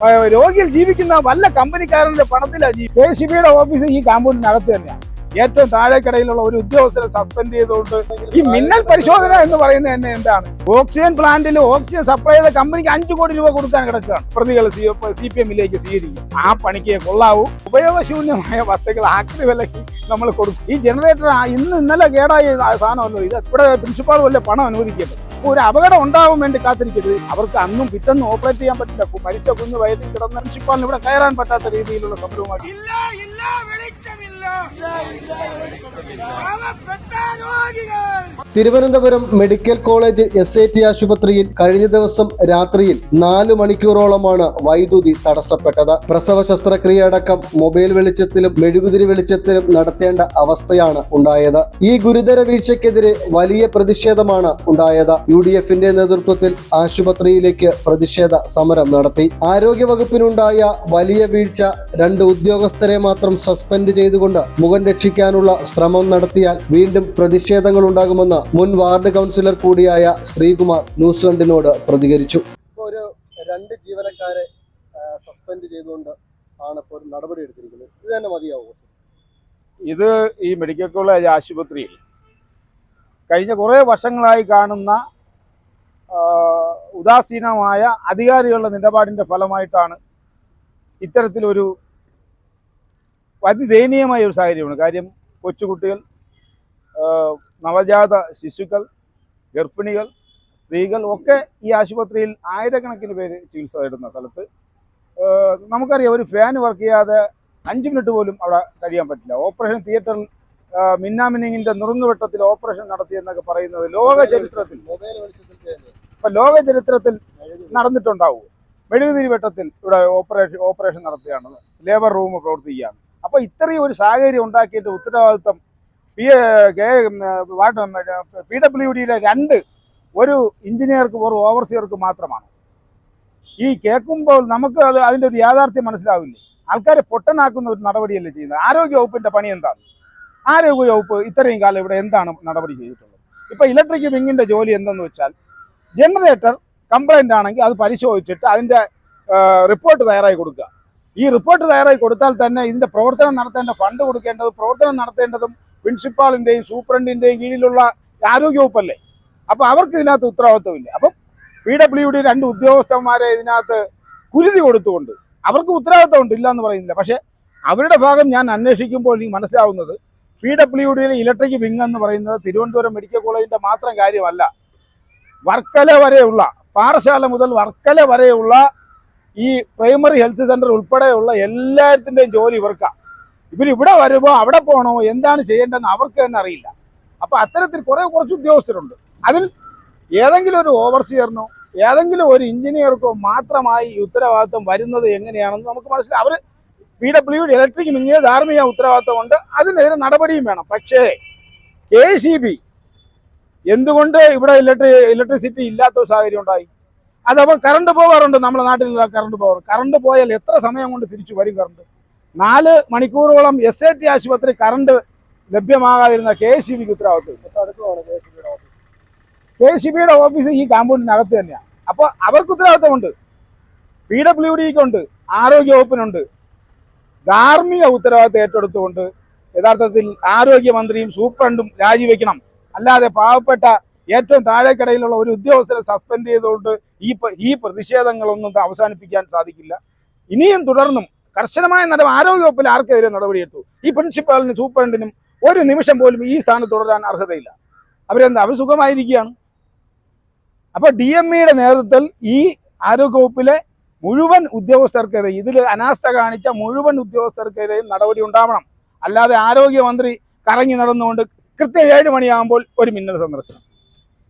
രോഗികൾ ജീവിക്കുന്ന വല്ല കമ്പനിക്കാരന്റെ പണത്തിലാണ് കെ സി ബിയുടെ ഓഫീസ് ഈ കാമ്പൗണ്ടിനകത്ത് തന്നെയാണ് ഏറ്റവും താഴേക്കടയിലുള്ള ഒരു ഉദ്യോഗസ്ഥരെ സസ്പെൻഡ് ചെയ്തുകൊണ്ട് ഈ മിന്നൽ പരിശോധന എന്ന് പറയുന്നത് തന്നെ എന്താണ്? ഓക്സിജൻ പ്ലാന്റിൽ ഓക്സിജൻ സപ്ലൈ ചെയ്ത കമ്പനിക്ക് അഞ്ചു കോടി രൂപ കൊടുക്കാൻ കിടക്കുകയാണ്. പ്രതികൾ സി പി എമ്മിലേക്ക് സ്വീകരിക്കും. ആ പണിക്ക് കൊള്ളാവൂ. ഉപയോഗശൂന്യമായ വസ്തുക്കൾ ആക്രി വിലയ്ക്ക് നമ്മൾ കൊടുക്കും. ഈ ജനറേറ്റർ ഇന്ന് ഇന്നലെ കേടായ സാധനമല്ലോ ഇത്. ഇവിടെ പ്രിൻസിപ്പാൾ വല്ല പണം അനുവദിക്കരുത് ഒരു അപകടം ഉണ്ടാവും വേണ്ടി കാത്തിരിക്കരുത്. അവർക്ക് അന്നും പിറ്റന്ന് ഓപ്പറേറ്റ് ചെയ്യാൻ പറ്റില്ല. മരിച്ച കുഞ്ഞ് വയറ്റിൽ കിടന്ന പ്രിൻസിപ്പാളിന് ഇവിടെ കയറാൻ പറ്റാത്ത രീതിയിലുള്ള സംഭവമാക്കി Thiruvananthapuram medical college S I T ആശുപത്രിയിൽ കഴിഞ്ഞ ദിവസം രാത്രിയിൽ നാലു മണിക്കൂറോളമാണ് വൈദ്യുതി തടസ്സപ്പെട്ടത്. പ്രസവ ശസ്ത്രക്രിയ അടക്കം മൊബൈൽ വെളിച്ചത്തിലും മെഴുകുതിരി വെളിച്ചത്തിലും നടത്തേണ്ട അവസ്ഥയാണ് ഉണ്ടായത്. ഈ ഗുരുതര വീഴ്ചയ്ക്കെതിരെ വലിയ പ്രതിഷേധമാണ് ഉണ്ടായത്. യു ഡി എഫിന്റെ നേതൃത്വത്തിൽ ആശുപത്രിയിലേക്ക് പ്രതിഷേധ സമരം നടത്തി. ആരോഗ്യവകുപ്പിനുണ്ടായ വലിയ വീഴ്ച രണ്ട് ഉദ്യോഗസ്ഥരെ മാത്രം സസ്പെൻഡ് ചെയ്തുകൊണ്ട് മുഖം രക്ഷിക്കാനുള്ള ശ്രമം നടത്തിയാൽ വീണ്ടും പ്രതിഷേധങ്ങൾ ഉണ്ടാകുമെന്ന് മുൻ വാർഡ് കൗൺസിലർ കൂടിയായ ശ്രീകുമാർ ന്യൂസിലൻഡിനോട് പ്രതികരിച്ചു. ഒരു രണ്ട് ജീവനക്കാരെ സസ്പെൻഡ് ചെയ്തുകൊണ്ട് ആണ് ഇപ്പോൾ നടപടി എടുത്തിരിക്കുന്നത്. ഇത് തന്നെ മതിയാവുമോ ഇത് ഈ മെഡിക്കൽ കോളേജ് ആശുപത്രിയിൽ കഴിഞ്ഞ കുറേ വർഷങ്ങളായി കാണുന്ന ഉദാസീനമായ അധികാരികളുടെ നിലപാടിന്റെ ഫലമായിട്ടാണ് ഇത്തരത്തിലൊരു അതിദയനീയമായ ഒരു സാഹചര്യമാണ്. കാര്യം കൊച്ചുകുട്ടികൾ നവജാത ശിശുക്കൾ ഗർഭിണികൾ സ്ത്രീകൾ ഒക്കെ ഈ ആശുപത്രിയിൽ ആയിരക്കണക്കിന് പേര് ചികിത്സ തേടുന്ന സ്ഥലത്ത് നമുക്കറിയാം ഒരു ഫാൻ വർക്ക് ചെയ്യാതെ അഞ്ച് മിനിറ്റ് പോലും അവിടെ കഴിയാൻ പറ്റില്ല. ഓപ്പറേഷൻ തിയേറ്ററിൽ മിന്നാമിനിങ്ങിന്റെ നുറുങ്ങുവെട്ടത്തിൽ ഓപ്പറേഷൻ നടത്തി എന്നൊക്കെ പറയുന്നത് ലോക ചരിത്രത്തിൽ ഇപ്പൊ ലോക ചരിത്രത്തിൽ നടന്നിട്ടുണ്ടാവും. മെഴുകുതിരി വെട്ടത്തിൽ ഇവിടെ ഓപ്പറേഷൻ ഓപ്പറേഷൻ നടത്തുകയാണ്. ലേബർ റൂം പ്രവർത്തിക്കുകയാണ്. അപ്പൊ ഇത്രയും ഒരു സാഹചര്യം ഉണ്ടാക്കിയിട്ട് ഉത്തരവാദിത്വം പി പി ഡബ്ല്യു ഡിയിലെ രണ്ട് ഒരു എഞ്ചിനീയർക്ക് ഒരു ഓവർസിയർക്ക് മാത്രമാണ്. ഈ കേൾക്കുമ്പോൾ നമുക്ക് അത് അതിന്റെ ഒരു യാഥാർത്ഥ്യം മനസ്സിലാവില്ലേ? ആൾക്കാരെ പൊട്ടനാക്കുന്ന ഒരു നടപടിയല്ലേ ചെയ്യുന്നത്? ആരോഗ്യ വകുപ്പിന്റെ പണി എന്താണ്? ആരോഗ്യ വകുപ്പ് ഇത്രയും കാലം ഇവിടെ എന്താണ് നടപടി ചെയ്തിട്ടുള്ളത്? ഇപ്പോൾ ഇലക്ട്രിക് വിങ്ങിന്റെ ജോലി എന്തെന്ന് വെച്ചാൽ ജനറേറ്റർ കംപ്ലൈന്റ് ആണെങ്കിൽ അത് പരിശോധിച്ചിട്ട് അതിന്റെ റിപ്പോർട്ട് തയ്യാറായി കൊടുക്കുക. ഈ റിപ്പോർട്ട് തയ്യാറായി കൊടുത്താൽ തന്നെ ഇതിന്റെ പ്രവർത്തനം നടത്തേണ്ട ഫണ്ട് കൊടുക്കേണ്ടത് പ്രവർത്തനം നടത്തേണ്ടതും പ്രിൻസിപ്പാളിന്റെയും സൂപ്രണ്ടിന്റെയും കീഴിലുള്ള ആരോഗ്യ വകുപ്പല്ലേ അപ്പൊ അവർക്ക് ഇതിനകത്ത് ഉത്തരവാദിത്വമില്ല. അപ്പം പി ഡബ്ല്യു ഡി രണ്ട് ഉദ്യോഗസ്ഥന്മാരെ ഇതിനകത്ത് കുരുതി കൊടുത്തുകൊണ്ട് അവർക്ക് ഉത്തരവാദിത്വം ഉണ്ട് ഇല്ല എന്ന് പറയുന്നില്ല. പക്ഷെ അവരുടെ ഭാഗം ഞാൻ അന്വേഷിക്കുമ്പോൾ എനിക്ക് മനസ്സിലാവുന്നത് പി ഡബ്ല്യു ഡിയിലെ ഇലക്ട്രിക് വിങ് എന്ന് പറയുന്നത് തിരുവനന്തപുരം മെഡിക്കൽ കോളേജിന്റെ മാത്രം കാര്യമല്ല. വർക്കല വരെയുള്ള പാറശാല മുതൽ വർക്കല വരെയുള്ള ഈ പ്രൈമറി ഹെൽത്ത് സെന്റർ ഉൾപ്പെടെയുള്ള എല്ലാത്തിന്റെയും ജോലി ഇവർക്കാണ് ഇവർ ഇവിടെ വരുമ്പോൾ അവിടെ പോകണോ എന്താണ് ചെയ്യേണ്ടതെന്ന് അവർക്ക് തന്നെ അറിയില്ല. അപ്പോൾ അത്തരത്തിൽ കുറെ കുറച്ച് ഉദ്യോഗസ്ഥരുണ്ട്. അതിൽ ഏതെങ്കിലും ഒരു ഓവർസിയറിനോ ഏതെങ്കിലും ഒരു എഞ്ചിനീയർക്കോ മാത്രമായി ഉത്തരവാദിത്വം വരുന്നത് എങ്ങനെയാണെന്ന് നമുക്ക് മനസ്സിലാവും അവർ പി ഡബ്ല്യു ഡി ഇലക്ട്രിക് മിങ്ങിയ ധാർമ്മിക ഉത്തരവാദിത്വമുണ്ട് അതിനെതിരെ നടപടിയും വേണം. പക്ഷേ കെ സി ബി എന്തുകൊണ്ട് ഇവിടെ ഇലക്ട്രി ഇലക്ട്രിസിറ്റി ഇല്ലാത്ത സാഹചര്യം ഉണ്ടായി? അതപ്പോൾ കറണ്ട് പോകാറുണ്ട്. നമ്മുടെ നാട്ടിലുള്ള കറണ്ട് പോകാറ് കറണ്ട് പോയാൽ എത്ര സമയം കൊണ്ട് തിരിച്ചു വരും കറണ്ട് നാല് മണിക്കൂറോളം എസ് ഐ ടി ആശുപത്രി കറണ്ട് ലഭ്യമാകാതിരുന്ന കെ എസ് സി ബിക്ക് ഉത്തരവാദിത്വം. കെ സി ബിയുടെ ഓഫീസ് ഈ കാമ്പൗണ്ടിനകത്ത് തന്നെയാണ് അപ്പോൾ അവർക്ക് ഉത്തരവാദിത്തമുണ്ട് പി ഡബ്ല്യു ഡിക്കുണ്ട് ആരോഗ്യ വകുപ്പിനുണ്ട്. ധാർമ്മിക ഉത്തരവാദിത്തം ഏറ്റെടുത്തുകൊണ്ട് യഥാർത്ഥത്തിൽ ആരോഗ്യമന്ത്രിയും സൂപ്രണ്ടും രാജിവെക്കണം. അല്ലാതെ പാവപ്പെട്ട ഏറ്റവും താഴേക്കടയിലുള്ള ഒരു ഉദ്യോഗസ്ഥരെ സസ്പെൻഡ് ചെയ്തുകൊണ്ട് ഈ ഈ പ്രതിഷേധങ്ങളൊന്നും അവസാനിപ്പിക്കാൻ സാധിക്കില്ല. ഇനിയും തുടർന്നും കർശനമായ നട ആരോഗ്യവകുപ്പിൽ ആർക്കെതിരെ നടപടിയെടുത്തു? ഈ പ്രിൻസിപ്പാളിനും സൂപ്രണ്ടിനും ഒരു നിമിഷം പോലും ഈ സ്ഥാനത്ത് തുടരാൻ അർഹതയില്ല. അവരെന്താ അവർ സുഖമായിരിക്കുകയാണ്. അപ്പോൾ ഡി എം ഇയുടെ നേതൃത്വത്തിൽ ഈ ആരോഗ്യവകുപ്പിലെ മുഴുവൻ ഉദ്യോഗസ്ഥർക്കെതിരെ ഇതിൽ അനാസ്ഥ കാണിച്ച മുഴുവൻ ഉദ്യോഗസ്ഥർക്കെതിരെയും നടപടി ഉണ്ടാവണം. അല്ലാതെ ആരോഗ്യമന്ത്രി കറങ്ങി നടന്നുകൊണ്ട് കൃത്യം ഏഴ് മണിയാകുമ്പോൾ ഒരു മിന്നൽ സന്ദർശനം.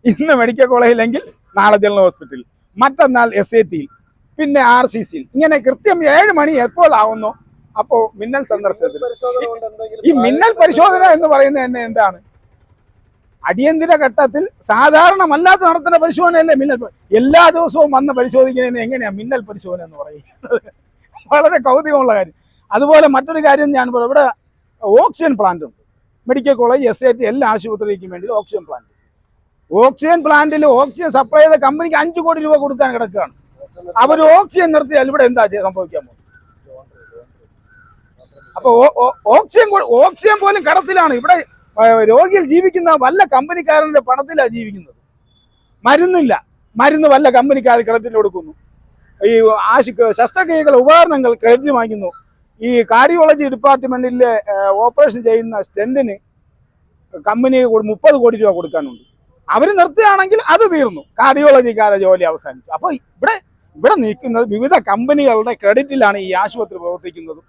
ഇന്ന് മെഡിക്കൽ കോളേജിലെങ്കിൽ നാളെ ജനറൽ ഹോസ്പിറ്റലിൽ. മറ്റന്നാൾ എസ് ഐ ടിയിൽ പിന്നെ ആർ സി സിയിൽ ഇങ്ങനെ കൃത്യം ഏഴ് മണി എപ്പോൾ ആവുന്നു? അപ്പോ മിന്നൽ സന്ദർശനത്തിൽ. ഈ മിന്നൽ പരിശോധന എന്ന് പറയുന്നത് തന്നെ എന്താണ്? അടിയന്തര ഘട്ടത്തിൽ സാധാരണമല്ലാത്ത നടത്തുന്ന പരിശോധനയല്ലേ മിന്നൽ എല്ലാ ദിവസവും വന്ന് പരിശോധിക്കുന്നതിന് എങ്ങനെയാ മിന്നൽ പരിശോധന എന്ന് പറയുന്നത്? വളരെ കൗതുകമുള്ള കാര്യം. അതുപോലെ മറ്റൊരു കാര്യം ഞാൻ പറയാം. ഇവിടെ ഓക്സിജൻ പ്ലാന്റ് ഉണ്ട്. Medical college S I T എല്ലാ ആശുപത്രിക്കും വേണ്ടി ഓക്സിജൻ പ്ലാന്റ് ഓക്സിജൻ പ്ലാന്റിൽ ഓക്സിജൻ സപ്ലൈ ചെയ്ത കമ്പനിക്ക് അഞ്ചു കോടി രൂപ കൊടുക്കാൻ കിടക്കുകയാണ്. അവർ ഓക്സിജൻ നിർത്തിയാൽ ഇവിടെ എന്താ സംഭവിക്കാൻ പോകും അപ്പൊ ഓക്സിജൻ ഓക്സിജൻ പോലും കടത്തിലാണ്. ഇവിടെ രോഗികൾ ജീവിക്കുന്ന വല്ല കമ്പനിക്കാരന്റെ പണത്തിലാണ് ജീവിക്കുന്നത്. മരുന്നില്ല. മരുന്ന് വല്ല കമ്പനിക്കാർ ക്രെഡിറ്റിൽ കൊടുക്കുന്നു. ഈ ആശു ശസ്ത്രക്രിയകൾ ഉപകരണങ്ങൾ ക്രെഡിറ്റ് വാങ്ങിക്കുന്നു. ഈ കാർഡിയോളജി ഡിപ്പാർട്ട്മെന്റിലെ ഓപ്പറേഷൻ ചെയ്യുന്ന സ്റ്റെന്റിന് കമ്പനി മുപ്പത് കോടി രൂപ കൊടുക്കാനുണ്ട്. അവർ നിർത്തുകയാണെങ്കിൽ അത് തീർന്നു. കാർഡിയോളജിക്കാരെ ജോലി അവസാനിച്ചു. അപ്പോൾ ഇവിടെ ഇവിടെ നിൽക്കുന്നത് വിവിധ കമ്പനികളുടെ ക്രെഡിറ്റിലാണ് ഈ ആശുപത്രി പ്രവർത്തിക്കുന്നതും.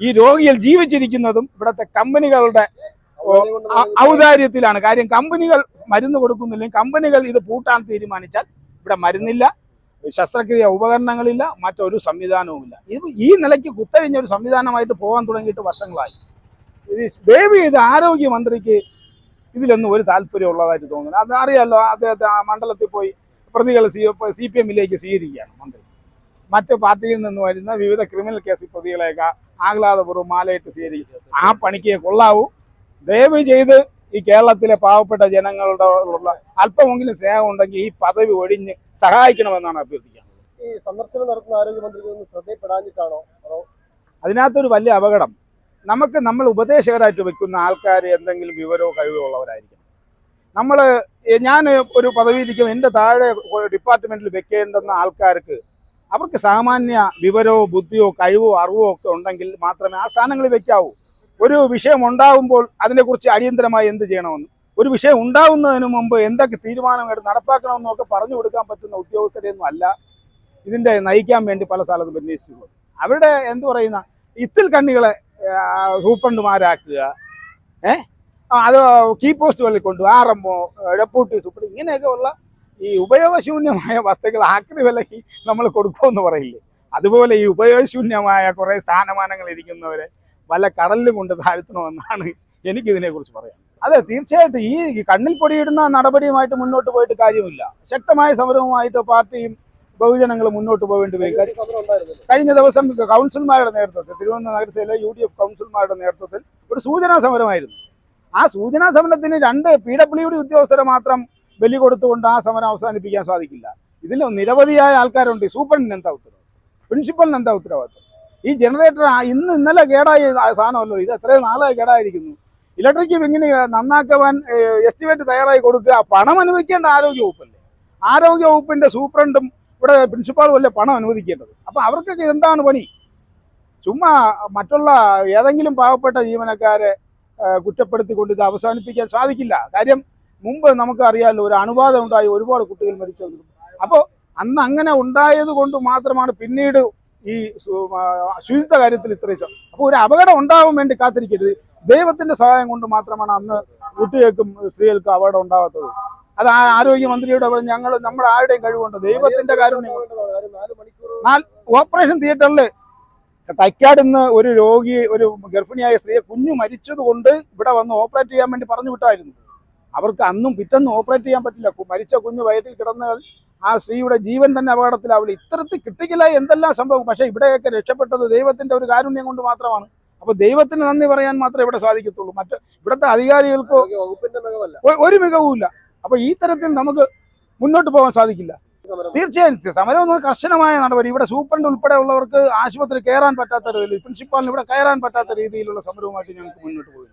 ഈ രോഗികൾ ജീവിച്ചിരിക്കുന്നതും ഇവിടുത്തെ കമ്പനികളുടെ ഔദാര്യത്തിലാണ്. കാര്യം കമ്പനികൾ മരുന്ന് കൊടുക്കുന്നില്ലെങ്കിൽ കമ്പനികൾ ഇത് പൂട്ടാൻ തീരുമാനിച്ചാൽ ഇവിടെ മരുന്നില്ല ശസ്ത്രക്രിയ ഉപകരണങ്ങളില്ല മറ്റൊരു സംവിധാനവുമില്ല. ഇത് ഈ നിലയ്ക്ക് കുത്തഴിഞ്ഞ ഒരു സംവിധാനമായിട്ട് പോകാൻ തുടങ്ങിയിട്ട് വർഷങ്ങളായി. ഇത് ആരോഗ്യമന്ത്രിക്ക് ഇതിലൊന്നും ഒരു താല്പര്യം ഉള്ളതായിട്ട് തോന്നുന്നു അത് അറിയാമല്ലോ അദ്ദേഹത്തെ ആ മണ്ഡലത്തിൽ പോയി പ്രതികൾ സി സി പി എമ്മിലേക്ക് സ്വീകരിക്കുകയാണ് മന്ത്രി. മറ്റ് പാർട്ടിയിൽ നിന്ന് വരുന്ന വിവിധ ക്രിമിനൽ കേസ് പ്രതികളെയൊക്കെ ആഹ്ലാദപൂർവം മാലയിട്ട് സ്വീകരിക്കും. ആ പണിക്ക് കൊള്ളാവൂ. ദയവ് ചെയ്ത് ഈ കേരളത്തിലെ പാവപ്പെട്ട ജനങ്ങളുടെ ഉള്ള അല്പമെങ്കിലും സ്നേഹം ഉണ്ടെങ്കിൽ ഈ പദവി ഒഴിഞ്ഞ് സഹായിക്കണമെന്നാണ് അഭ്യർത്ഥിക്കുന്നത്. ഈ സന്ദർശനം നടത്തുന്ന ആരോഗ്യമന്ത്രി ശ്രദ്ധയിൽപ്പെടാഞ്ഞിട്ടാണോ? അതോ അതിനകത്തൊരു വലിയ അപകടം. നമുക്ക് നമ്മൾ ഉപദേശകരായിട്ട് വെക്കുന്ന ആൾക്കാർ എന്തെങ്കിലും വിവരമോ കഴിവോ ഉള്ളവരായിരിക്കും നമ്മൾ ഞാൻ ഒരു പദവിയിലിരിക്കും എന്റെ താഴെ ഡിപ്പാർട്ട്മെന്റിൽ വെക്കേണ്ടുന്ന ആൾക്കാർക്ക് അവർക്ക് സാമാന്യ വിവരമോ ബുദ്ധിയോ കഴിവോ അറിവോ ഒക്കെ ഉണ്ടെങ്കിൽ മാത്രമേ ആ സ്ഥാനങ്ങളിൽ വെക്കാവൂ. ഒരു വിഷയം ഉണ്ടാകുമ്പോൾ അതിനെക്കുറിച്ച് അടിയന്തരമായി എന്ത് ചെയ്യണമെന്ന്? ഒരു വിഷയം ഉണ്ടാകുന്നതിന് മുമ്പ് എന്തൊക്കെ തീരുമാനമെടുത്ത് നടപ്പാക്കണമെന്നും ഒക്കെ പറഞ്ഞു കൊടുക്കാൻ പറ്റുന്ന ഉദ്യോഗസ്ഥരെയൊന്നും അല്ല. ഇതിന്റെ നയിക്കാൻ വേണ്ടി പല സ്ഥലത്തും അന്വേഷിച്ചിട്ടുള്ളത് അവരുടെ എന്തു പറയുന്ന ഇത്തിൽ കണ്ണികളെ സൂപ്രണ്ടുമാരാക്കുക. ഏ? അത് കീ പോസ്റ്റുകളിൽ കൊണ്ടു R M O deputy superintendent ഇങ്ങനെയൊക്കെ ഉള്ള ഈ ഉപയോഗശൂന്യമായ വസ്തുക്കൾ ആക്രി വിലയ്ക്ക് നമ്മൾ കൊടുക്കുമെന്ന് പറയില്ലേ? അതുപോലെ ഈ ഉപയോഗശൂന്യമായ കുറേ സ്ഥാനമാനങ്ങൾ ഇരിക്കുന്നവരെ വല്ല കടലിലും കൊണ്ട് താഴ്ത്തണമെന്നാണ് എനിക്കിതിനെക്കുറിച്ച് പറയാം അതെ തീർച്ചയായിട്ടും ഈ കണ്ണിൽ പൊടിയിടുന്ന നടപടിയുമായിട്ട് മുന്നോട്ട് പോയിട്ട് കാര്യമില്ല. ശക്തമായ സമരവുമായിട്ട് പാർട്ടിയും ബഹുജനങ്ങൾ മുന്നോട്ട് പോകേണ്ടി വരും. കഴിഞ്ഞ ദിവസം കൗൺസിൽമാരുടെ നേതൃത്വത്തിൽ തിരുവനന്തപുരം നഗരസഭയിലെ യു ഡി എഫ് കൗൺസിൽമാരുടെ നേതൃത്വത്തിൽ ഒരു സൂചനാ സമരമായിരുന്നു. ആ സൂചനാ സമരത്തിന് രണ്ട് പി ഡബ്ല്യു ഡി ഉദ്യോഗസ്ഥരെ മാത്രം ബലി കൊടുത്തുകൊണ്ട് ആ സമരം അവസാനിപ്പിക്കാൻ സാധിക്കില്ല. ഇതിൽ നിരവധിയായ ആൾക്കാരുണ്ട്. സൂപ്രണ്ടിന് എന്താ ഉത്തരവാദിത്വം പ്രിൻസിപ്പലിന് എന്താ ഉത്തരവാദിത്വം ഈ ജനറേറ്റർ ഇന്ന് ഇന്നലെ കേടായ സാധനമല്ലോ. ഇത് എത്രയോ നാളായി കേടായിരിക്കുന്നു. ഇലക്ട്രിക് ഇങ്ങനെ നന്നാക്കുവാൻ എസ്റ്റിമേറ്റ് തയ്യാറായി കൊടുക്കുക പണം അനുവദിക്കേണ്ട ആരോഗ്യ വകുപ്പല്ലേ ആരോഗ്യ വകുപ്പിന്റെ സൂപ്രണ്ടും ഇവിടെ പ്രിൻസിപ്പാൾ വല്ല പണം അനുവദിക്കേണ്ടത്. അപ്പൊ അവർക്കൊക്കെ എന്താണ് പണി? ചുമ്മാ മറ്റുള്ള ഏതെങ്കിലും പാവപ്പെട്ട ജീവനക്കാരെ കുറ്റപ്പെടുത്തിക്കൊണ്ട് ഇത് അവസാനിപ്പിക്കാൻ സാധിക്കില്ല. കാര്യം മുമ്പ് നമുക്ക് അറിയാമല്ലോ ഒരു അണുബാധ ഉണ്ടായി ഒരുപാട് കുട്ടികൾ മരിച്ചു. അപ്പോൾ അന്ന് അങ്ങനെ ഉണ്ടായത് കൊണ്ട് മാത്രമാണ് പിന്നീട് ഈ ശുചിത്വ കാര്യത്തിൽ ഇത്രയും അപ്പോൾ ഒരു അപകടം ഉണ്ടാവാൻ വേണ്ടി കാത്തിരിക്കരുത്. ദൈവത്തിന്റെ സഹായം കൊണ്ട് മാത്രമാണ് അന്ന് കുട്ടികൾക്കും സ്ത്രീകൾക്കും അപകടം ഉണ്ടാവാത്തത്. അത് ആ ആരോഗ്യമന്ത്രിയുടെ ഞങ്ങൾ നമ്മുടെ ആരുടെയും കഴിവുണ്ട്. ദൈവത്തിന്റെ. കാര്യം ഓപ്പറേഷൻ തിയേറ്ററിൽ തൈക്കാട് ഇന്ന് ഒരു രോഗി ഒരു ഗർഭിണിയായ സ്ത്രീയെ കുഞ്ഞു മരിച്ചതുകൊണ്ട് ഇവിടെ വന്ന് ഓപ്പറേറ്റ് ചെയ്യാൻ വേണ്ടി പറഞ്ഞു വിട്ടായിരുന്നു. അവർക്ക് അന്നും പിറ്റൊന്നും ഓപ്പറേറ്റ് ചെയ്യാൻ പറ്റില്ല. മരിച്ച കുഞ്ഞു വയറ്റിൽ കിടന്നാൽ ആ സ്ത്രീയുടെ ജീവൻ തന്നെ അപകടത്തിലാവില്ല ഇത്തരത്തിൽ കിട്ടിക്കില്ല എന്തെല്ലാം സംഭവം. പക്ഷേ ഇവിടെയൊക്കെ രക്ഷപ്പെട്ടത് ദൈവത്തിന്റെ ഒരു കാരുണ്യം കൊണ്ട് മാത്രമാണ്. അപ്പൊ ദൈവത്തിന് നന്ദി പറയാൻ മാത്രമേ ഇവിടെ സാധിക്കത്തുള്ളൂ. മറ്റ് ഇവിടുത്തെ അധികാരികൾക്കോ ഒരു മികവുമില്ല. അപ്പൊ ഈ തരത്തിൽ നമുക്ക് മുന്നോട്ട് പോകാൻ സാധിക്കില്ല. തീർച്ചയായും സമരം കർശനമായ നടപടി. ഇവിടെ സൂപ്രണ്ട് ഉൾപ്പെടെ ഉള്ളവർക്ക് ആശുപത്രി കയറാൻ പറ്റാത്ത രീതിയിൽ പ്രിൻസിപ്പാളിന് ഇവിടെ കയറാൻ പറ്റാത്ത രീതിയിലുള്ള സമരവുമായിട്ട് ഞങ്ങൾക്ക് മുന്നോട്ട് പോയി